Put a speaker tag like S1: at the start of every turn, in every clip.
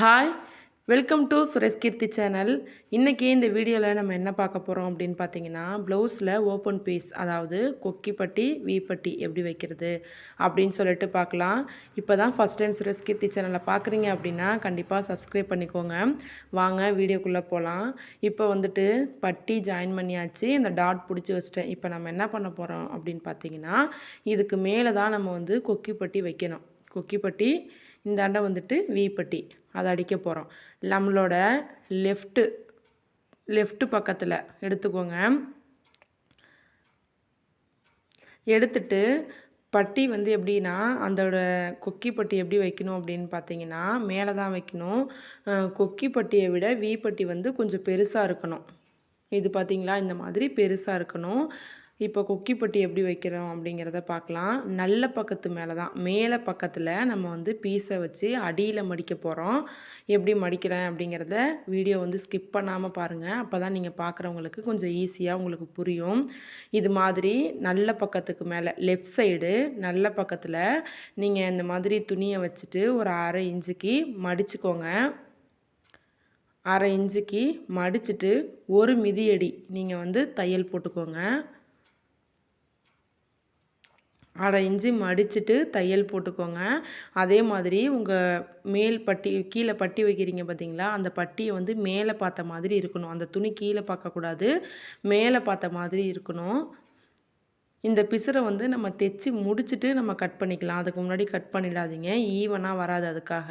S1: Hi welcome to Suresh Keerthi channel இன்றைக்கி இந்த வீடியோவில் நம்ம என்ன பார்க்க போகிறோம் அப்படின்னு பார்த்தீங்கன்னா ப்ளவுஸில் ஓப்பன் பீஸ் அதாவது கொக்கி பட்டி வீ பட்டி எப்படி வைக்கிறது அப்படின்னு சொல்லிட்டு பார்க்கலாம். இப்போ தான் ஃபஸ்ட் டைம் சுரேஷ் கீர்த்தி சேனலை பார்க்குறீங்க அப்படின்னா கண்டிப்பாக சப்ஸ்கிரைப் பண்ணிக்கோங்க. வாங்க வீடியோக்குள்ளே போகலாம் இப்போ வந்துட்டு பட்டி ஜாயின் பண்ணியாச்சு. இந்த டாட் பிடிச்சி வச்சிட்டேன். இப்போ நம்ம என்ன பண்ண போகிறோம் அப்படின்னு பார்த்தீங்கன்னா இதுக்கு மேலே தான் நம்ம வந்து கொக்கி பட்டி வைக்கணும். கொக்கி பட்டி இந்த அண்டை வந்துட்டு வீப்பட்டி. அதை அடிக்க போகிறோம் நம்மளோட லெஃப்ட்டு லெஃப்ட்டு பக்கத்தில் எடுத்துக்கோங்க. எடுத்துட்டு பட்டி வந்து எப்படின்னா அதோட கொக்கி பட்டி எப்படி வைக்கணும் அப்படின்னு பார்த்தீங்கன்னா மேலே தான் வைக்கணும் கொக்கி பட்டியை விட வீ பட்டி வந்து கொஞ்சம் பெருசாக இருக்கணும். இது பார்த்தீங்களா இந்த மாதிரி பெருசாக இருக்கணும். இப்போ கொக்கி பட்டி எப்படி வைக்கிறோம் அப்படிங்கிறத பார்க்கலாம். நல்ல பக்கத்து மேலே தான் மேலே பக்கத்தில் நம்ம வந்து பீஸை வச்சு அடியில் மடிக்க போகிறோம் எப்படி மடிக்கிறேன் அப்படிங்கிறத வீடியோ வந்து ஸ்கிப் பண்ணாமல் பாருங்கள் அப்போ தான் நீங்கள் பார்க்குறவங்களுக்கு கொஞ்சம் ஈஸியாக உங்களுக்கு புரியும். இது மாதிரி நல்ல பக்கத்துக்கு மேலே லெஃப்ட் சைடு நல்ல பக்கத்தில் நீங்கள் இந்த மாதிரி துணியை வச்சுட்டு ஒரு அரை இன்ச்சுக்கு மடிச்சுக்கோங்க. அரை இன்ச்சுக்கு மடிச்சுட்டு ஒரு மிதியடி நீங்கள் வந்து தையல் போட்டுக்கோங்க. அரை இன்ச்சு மடிச்சுட்டு தையல் போட்டுக்கோங்க. அதே மாதிரி உங்கள் மேல் பட்டி கீழே பட்டி வைக்கிறீங்க பார்த்தீங்களா அந்த பட்டியை வந்து மேலே பார்த்த மாதிரி இருக்கணும். அந்த துணி கீழே பார்க்கக்கூடாது மேலே பார்த்த மாதிரி இருக்கணும். இந்த பிசுரை வந்து நம்ம தைச்சி முடிச்சுட்டு நம்ம கட் பண்ணிக்கலாம். அதுக்கு முன்னாடி கட் பண்ணிடாதீங்க. ஈவனாக வராது அதுக்காக.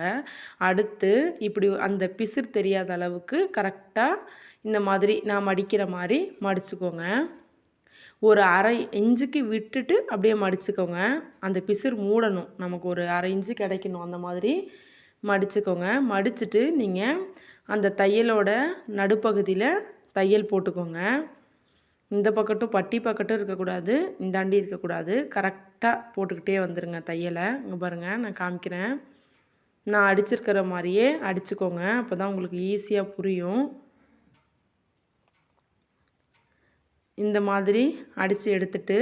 S1: அடுத்து இப்படி அந்த பிசுர் தெரியாத அளவுக்கு கரெக்டாக இந்த மாதிரி நான் மடிக்கிற மாதிரி மடிச்சுக்கோங்க. ஒரு அரை இன்ச்சுக்கு விட்டுட்டு அப்படியே மடிச்சுக்கோங்க. அந்த பிசிறு மூடணும். நமக்கு ஒரு அரை இன்ச்சு கிடைக்கணும் அந்த மாதிரி மடிச்சுக்கோங்க. மடிச்சுட்டு நீங்கள் அந்த தையலோட நடுப்பகுதியில் தையல் போட்டுக்கோங்க. இந்த பக்கட்டும் பட்டி பக்கட்டும் இருக்கக்கூடாது. இந்தாண்டி இருக்கக்கூடாது. கரெக்டாக போட்டுக்கிட்டே வந்துடுங்க தையலை. இங்கே பாருங்கள் நான் காமிக்கிறேன். நான் அடிச்சிருக்கிற மாதிரியே அடிச்சுக்கோங்க. அப்போ தான் உங்களுக்கு ஈஸியாக புரியும். இந்த மாதிரி அடித்து எடுத்துட்டு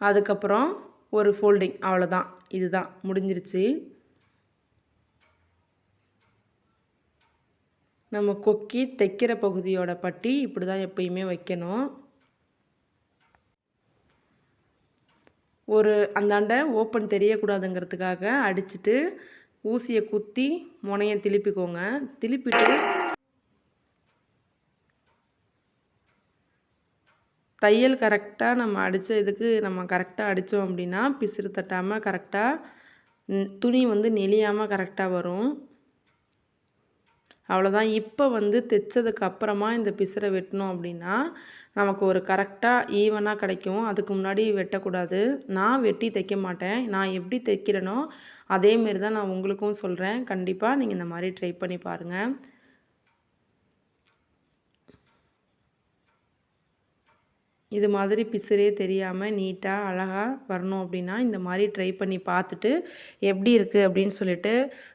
S1: அதுக்கப்புறம் ஒரு ஃபோல்டிங் அவ்வளோதான் இதுதான். முடிஞ்சிருச்சு. நம்ம கொக்கி தைக்கிற பகுதியோட பட்டி இப்படி தான் எப்பயுமே வைக்கணும். ஒரு அந்தாண்ட ஓப்பன் தெரியக்கூடாதுங்கிறதுக்காக அடிச்சுட்டு ஊசியை குத்தி முனையை திருப்பிக்கோங்க. திருப்பிட்டு தையல் கரெக்டாக நம்ம அடித்த இதுக்கு நம்ம கரெக்டாக அடித்தோம் அப்படின்னா பிசுறு தட்டாமல் கரெக்டாக துணி வந்து நெளியாமல் கரெக்டாக வரும். அவ்வளோதான் இப்போ வந்து தைச்சதுக்கு அப்புறமா இந்த பிசுரை வெட்டினோம் அப்படின்னா நமக்கு ஒரு கரெக்டாக ஈவனாக கிடைக்கும். அதுக்கு முன்னாடி வெட்டக்கூடாது. நான் வெட்டி தைக்க மாட்டேன். நான் எப்படி தைக்கிறேனோ அதேமாரி தான் நான் உங்களுக்கும் சொல்கிறேன் கண்டிப்பாக நீங்கள் இந்த மாதிரி ட்ரை பண்ணி பாருங்கள் இது மாதிரி பிசுரே தெரியாமல் நீட்டாக அழகாக வரணும் அப்படின்னா இந்த மாதிரி ட்ரை பண்ணி பார்த்துட்டு எப்படி இருக்குது அப்படின்னு சொல்லிட்டு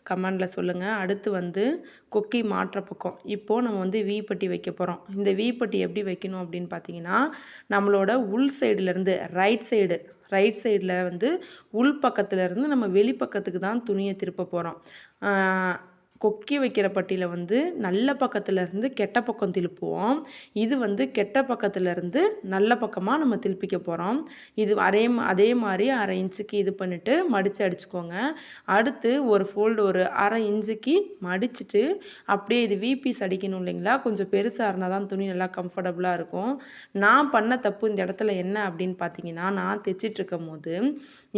S1: கமெண்டில் சொல்லுங்கள் அடுத்து வந்து கொக்கி மாற்ற பக்கம். இப்போது நம்ம வந்து வீ பட்டி வைக்க போகிறோம் இந்த வீ பட்டி எப்படி வைக்கணும் அப்படின்னு பார்த்தீங்கன்னா நம்மளோட உள் சைடுலேருந்து ரைட் சைடு ரைட் சைடில் வந்து உள் பக்கத்துலேருந்து நம்ம வெளிப்பக்கத்துக்கு தான் துணியை திருப்ப போகிறோம் கொக்கி வைக்கிற பட்டியில் வந்து நல்ல பக்கத்துலேருந்து கெட்ட பக்கம் திருப்புவோம். இது வந்து கெட்ட பக்கத்துலேருந்து நல்ல பக்கமாக நம்ம திருப்பிக்க போகிறோம் இது அதே அதே மாதிரி அரை இன்ச்சுக்கு இது பண்ணிவிட்டு மடித்து அடிச்சுக்கோங்க. அடுத்து ஒரு ஃபோல்டு ஒரு அரை இன்ச்சுக்கு மடிச்சுட்டு அப்படியே இது விபிஸ் அடிக்கணும் இல்லைங்களா? கொஞ்சம் பெருசாக இருந்தால் தான் துணி நல்லா கம்ஃபர்டபுளாக இருக்கும். நான் பண்ண தப்பு இந்த இடத்துல என்ன அப்படின்னு பார்த்தீங்கன்னா நான் தைச்சிட்ருக்கும் போது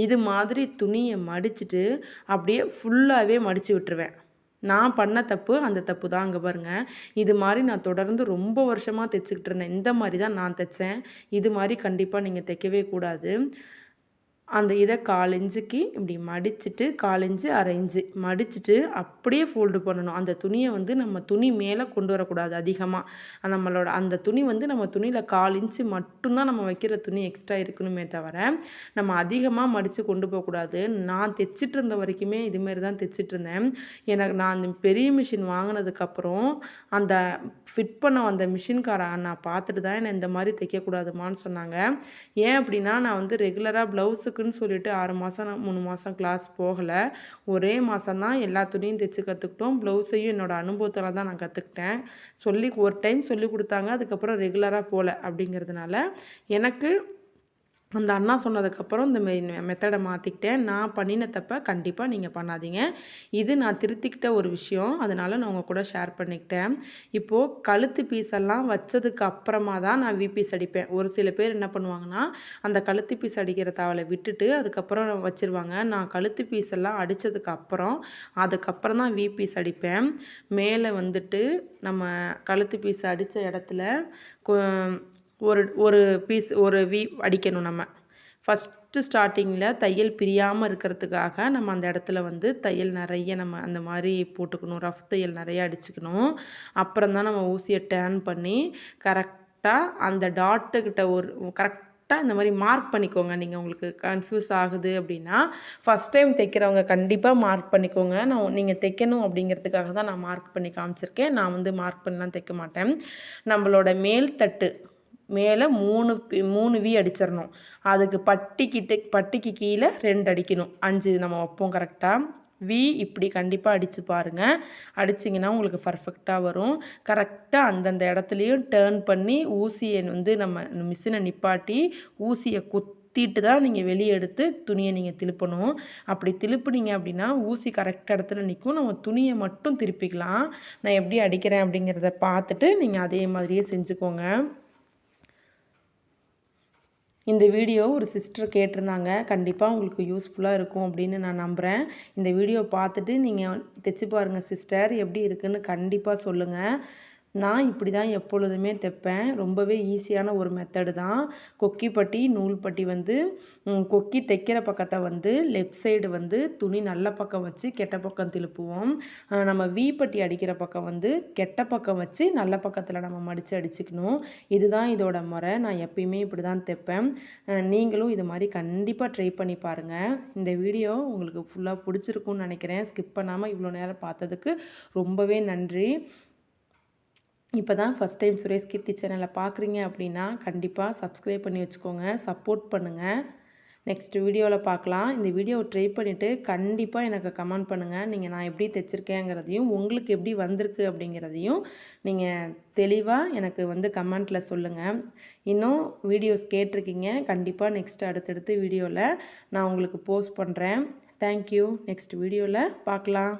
S1: இது மாதிரி துணியை மடிச்சுட்டு அப்படியே ஃபுல்லாகவே மடித்து விட்டுருவேன். நான் பண்ண தப்பு அந்த தப்பு தான் அங்கே பாருங்கள் இது மாதிரி நான் தொடர்ந்து ரொம்ப வருஷமாக தைச்சிக்கிட்டு இருந்தேன். இந்த மாதிரி தான் நான் தைச்சேன். இது மாதிரி கண்டிப்பாக நீங்கள் தைக்கவே கூடாது. அந்த இதை கால் இப்படி மடிச்சுட்டு காலிஞ்சு அரைஞ்சு அரை மடிச்சுட்டு அப்படியே ஃபோல்டு பண்ணணும். அந்த துணியை வந்து நம்ம துணி மேலே கொண்டு வரக்கூடாது அதிகமாக நம்மளோட அந்த துணி வந்து நம்ம துணியில் கால் இன்ச்சு மட்டும்தான் நம்ம வைக்கிற துணி எக்ஸ்ட்ரா இருக்கணுமே தவிர நம்ம அதிகமாக மடித்து கொண்டு போகக்கூடாது. நான் தைச்சிட்டு இருந்த வரைக்குமே இதுமாரி தான் தைச்சிட்டு இருந்தேன். எனக்கு நான் அந்த பெரிய மிஷின் வாங்கினதுக்கப்புறம் அந்த ஃபிட் பண்ண வந்த மிஷின்கார நான் பார்த்துட்டு தான் என்னை இந்த மாதிரி தைக்கக்கூடாதுமான்னு சொன்னாங்க. ஏன் அப்படின்னா நான் வந்து ரெகுலராக ப்ளவுஸு கோர்ஸுக்குன்னு சொல்லிட்டு ஆறு மாதம் மூணு மாதம் கிளாஸ் போகலை. ஒரே மாதம் தான் எல்லா துணியும் தைச்சு கற்றுக்கிட்டோம் ப்ளவுஸையும் என்னோடய அனுபவத்தில் தான் நான் கற்றுக்கிட்டேன் சொல்லி ஒரு டைம் சொல்லி கொடுத்தாங்க அதுக்கப்புறம் ரெகுலராக போகல அப்படிங்கிறதுனால எனக்கு அந்த அண்ணா சொன்னதுக்கப்புறம் இந்த மெத்தடை மாற்றிக்கிட்டேன் நான் பண்ணின தப்பை கண்டிப்பாக நீங்கள் பண்ணாதீங்க. இது நான் திருத்திக்கிட்ட ஒரு விஷயம். அதனால் நான் உங்கள் கூட ஷேர் பண்ணிக்கிட்டேன். இப்போது கழுத்து பீஸெல்லாம் வச்சதுக்கு அப்புறமா தான் நான் விபீஸ் அடிப்பேன். ஒரு சில பேர் என்ன பண்ணுவாங்கன்னா அந்த கழுத்து பீஸ் அடிக்கிற தாவலை விட்டுட்டு அதுக்கப்புறம் வச்சுருவாங்க. நான் கழுத்து பீஸ் எல்லாம் அடித்ததுக்கு அப்புறம் அதுக்கப்புறம் தான் விபீஸ் அடிப்பேன். மேலே வந்துட்டு நம்ம கழுத்து பீஸ் அடித்த இடத்துல ஒரு ஒரு பீஸ் ஒரு வி அடிக்கணும் நம்ம. ஃபஸ்ட்டு ஸ்டார்டிங்கில் தையல் பிரியாமல் இருக்கிறதுக்காக நம்ம அந்த இடத்துல வந்து தையல் நிறைய நம்ம அந்த மாதிரி போட்டுக்கணும். ரஃப் தையல் நிறைய அடிச்சுக்கணும். அப்புறம் தான் நம்ம ஊசியை டேர்ன் பண்ணி கரெக்டாக அந்த டாட்டுக்கிட்ட ஒரு கரெக்டாக இந்த மாதிரி மார்க் பண்ணிக்கோங்க. நீங்கள் உங்களுக்கு கன்ஃபியூஸ் ஆகுது அப்படின்னா ஃபஸ்ட் டைம் தைக்கிறவங்க கண்டிப்பாக மார்க் பண்ணிக்கோங்க. நான் நீங்கள் தைக்கணும் அப்படிங்கிறதுக்காக தான் நான் மார்க் பண்ணி காமிச்சிருக்கேன். நான் வந்து மார்க் பண்ணலாம் தைக்க மாட்டேன். நம்மளோட மேல் தட்டு மேலே மூணு மூணு வி அடிச்சிடணும். அதுக்கு பட்டிக்கிட்ட பட்டிக்கு கீழே ரெண்டு அடிக்கணும். அஞ்சு நம்ம வைப்போம் கரெக்டாக வி இப்படி கண்டிப்பாக அடித்து பாருங்கள் அடிச்சிங்கன்னா உங்களுக்கு பர்ஃபெக்டாக வரும். கரெக்டாக அந்தந்த இடத்துலையும் டேர்ன் பண்ணி ஊசியை வந்து நம்ம மிஷினை நிப்பாட்டி ஊசியை குத்திட்டு தான் நீங்கள் வெளியே எடுத்து துணியை நீங்கள் திருப்பணும். அப்படி திருப்புனீங்க அப்படின்னா ஊசி கரெக்ட் இடத்துல நிற்கும் நம்ம துணியை மட்டும் திருப்பிக்கலாம். நான் எப்படி அடிக்கிறேன் அப்படிங்கிறத பார்த்துட்டு நீங்கள் அதே மாதிரியே செஞ்சுக்கோங்க. இந்த வீடியோ ஒரு சிஸ்டர் கேட்டிருந்தாங்க. கண்டிப்பாக உங்களுக்கு யூஸ்ஃபுல்லாக இருக்கும் அப்படின்னு நான் நம்புகிறேன் இந்த வீடியோ பார்த்துட்டு நீங்கள் தைச்சி பாருங்கள் சிஸ்டர் எப்படி இருக்குதுன்னு கண்டிப்பாக சொல்லுங்கள் நான் இப்படி தான் எப்பொழுதுமே தைப்பேன். ரொம்பவே ஈஸியான ஒரு மெத்தடு தான். கொக்கி பட்டி நூல் பட்டி வந்து கொக்கி தைக்கிற பக்கத்தை வந்து லெஃப்ட் சைடு வந்து துணி நல்ல பக்கம் வச்சு கெட்ட பக்கம் திருப்புவோம். நம்ம வி பட்டி அடிக்கிற பக்கம் வந்து கெட்ட பக்கம் வச்சு நல்ல பக்கத்தில் நம்ம மடித்து அடிச்சுக்கணும். இதுதான் இதோட முறை. நான் எப்பயுமே இப்படி தான் தைப்பேன். நீங்களும் இது மாதிரி கண்டிப்பாக ட்ரை பண்ணி பாருங்கள் இந்த வீடியோ உங்களுக்கு ஃபுல்லாக பிடிச்சிருக்குன்னு நினைக்கிறேன். ஸ்கிப் பண்ணாமல் இவ்வளோ நேரம் பார்த்ததுக்கு ரொம்பவே நன்றி. இப்போ தான் ஃபஸ்ட் டைம் சுரேஷ் கீர்த்தி சேனலை பார்க்குறீங்க அப்படின்னா கண்டிப்பாக சப்ஸ்கிரைப் பண்ணி வச்சுக்கோங்க சப்போர்ட் பண்ணுங்கள் நெக்ஸ்ட் வீடியோவில் பார்க்கலாம் இந்த வீடியோவை ட்ரை பண்ணிவிட்டு கண்டிப்பாக எனக்கு கமெண்ட் பண்ணுங்கள் நீங்கள் நான் எப்படி தைச்சிருக்கேங்கிறதையும் உங்களுக்கு எப்படி வந்திருக்கு அப்படிங்கிறதையும் நீங்கள் தெளிவாக எனக்கு வந்து கமெண்ட்டில் சொல்லுங்கள் இன்னும் வீடியோஸ் கேட்டிருக்கீங்க. கண்டிப்பாக நெக்ஸ்ட் அடுத்தடுத்து வீடியோவில் நான் உங்களுக்கு போஸ்ட் பண்ணுறேன் தேங்க்யூ நெக்ஸ்ட் வீடியோவில் பார்க்கலாம்